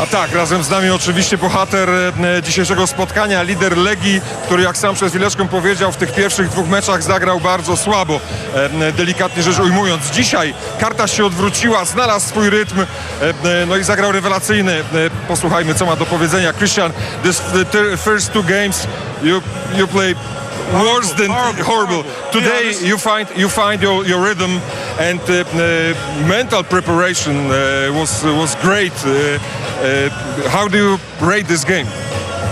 A tak, razem z nami oczywiście bohater e, dzisiejszego spotkania, lider Legii, który jak sam przez chwileczkę powiedział, w tych pierwszych dwóch meczach zagrał bardzo słabo, e, delikatnie rzecz ujmując. Dzisiaj karta się odwróciła, znalazł swój rytm, e, no i zagrał rewelacyjny. Posłuchajmy, co ma do powiedzenia. Christian, this the first two games you, you play worse than horrible. Today you find you find your, your rhythm and uh, uh, mental preparation uh, was was great. How do you rate this game?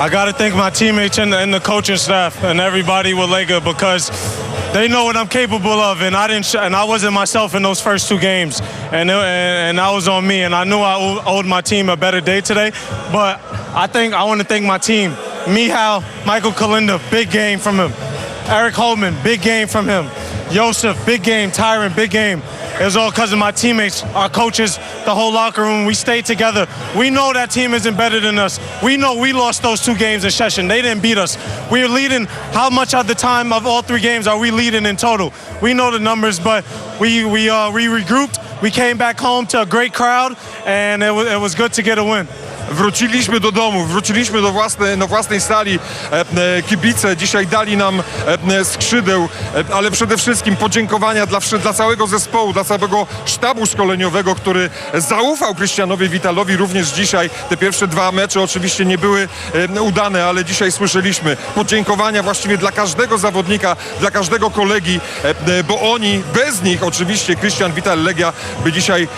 I got to thank my teammates and the, and the coaching staff and everybody with Lega because they know what I'm capable of, and I didn't, and I wasn't myself in those first two games, and it, and, and that was on me, and I knew I owed my team a better day today, but I think I want to thank my team, Mihal, Michael Kalinda, big game from him, Eric Holman, big game from him, Joseph, big game, Tyron, big game. It was all because of my teammates, our coaches, the whole locker room. We stayed together. We know that team isn't better than us. We know we lost those two games in session. They didn't beat us. We are leading. How much of the time of all three games are we leading in total? We know the numbers, but we we uh, we regrouped. We came back home to a great crowd, and it was, it was good to get a win. Wróciliśmy do domu, wróciliśmy do własnej, do własnej sali. E, e, kibice dzisiaj dali nam e, skrzydeł, ale przede wszystkim podziękowania dla, dla całego zespołu, dla całego sztabu szkoleniowego, który zaufał Krystianowi Witalowi również dzisiaj. Te pierwsze dwa mecze oczywiście nie były udane, ale dzisiaj słyszeliśmy podziękowania właściwie dla każdego zawodnika, dla każdego kolegi, bo oni, bez nich oczywiście Krystian Wital Legia by dzisiaj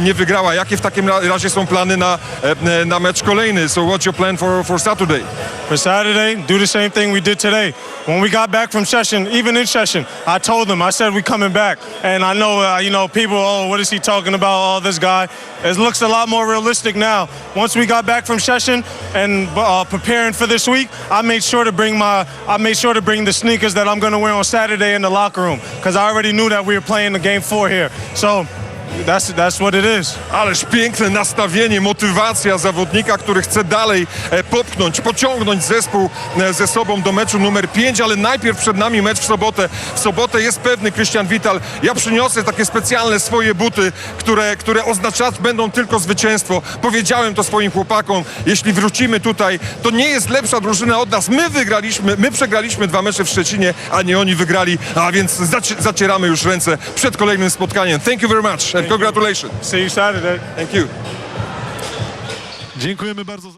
nie wygrała. Jakie w takim ra- razie są plany na, e, na mecz kolejny? So what's your plan for, for Saturday? For Saturday, do the same thing we did today. When we got back from session, even in session, I told them, I said, we coming back. And I know, uh, you know, people, oh, what is he talking about? Oh, this guy. It looks a lot more realistic now. Once we got back from session and uh, preparing for this week, I made sure to bring my, I made sure to bring the sneakers that I'm going to wear on Saturday in the locker room because I already knew that we were playing the game four here. So that's that's what it is. Ależ piękne nastawienie, motywacja zawodnika, który chce dalej e, popchnąć, pociągnąć zespół e, ze sobą do meczu numer 5, ale najpierw przed nami mecz w sobotę. W sobotę jest pewny Krystian Wital. Ja przyniosę takie specjalne swoje buty, które, które oznaczać będą tylko zwycięstwo. Powiedziałem to swoim chłopakom, jeśli wrócimy tutaj, to nie jest lepsza drużyna od nas. My wygraliśmy, my przegraliśmy dwa mecze w Szczecinie, a nie oni wygrali, a więc zaci- zacieramy już ręce przed kolejnym spotkaniem. Thank you very much and congratulations. See you Saturday. Thank you. Dziękujemy bardzo.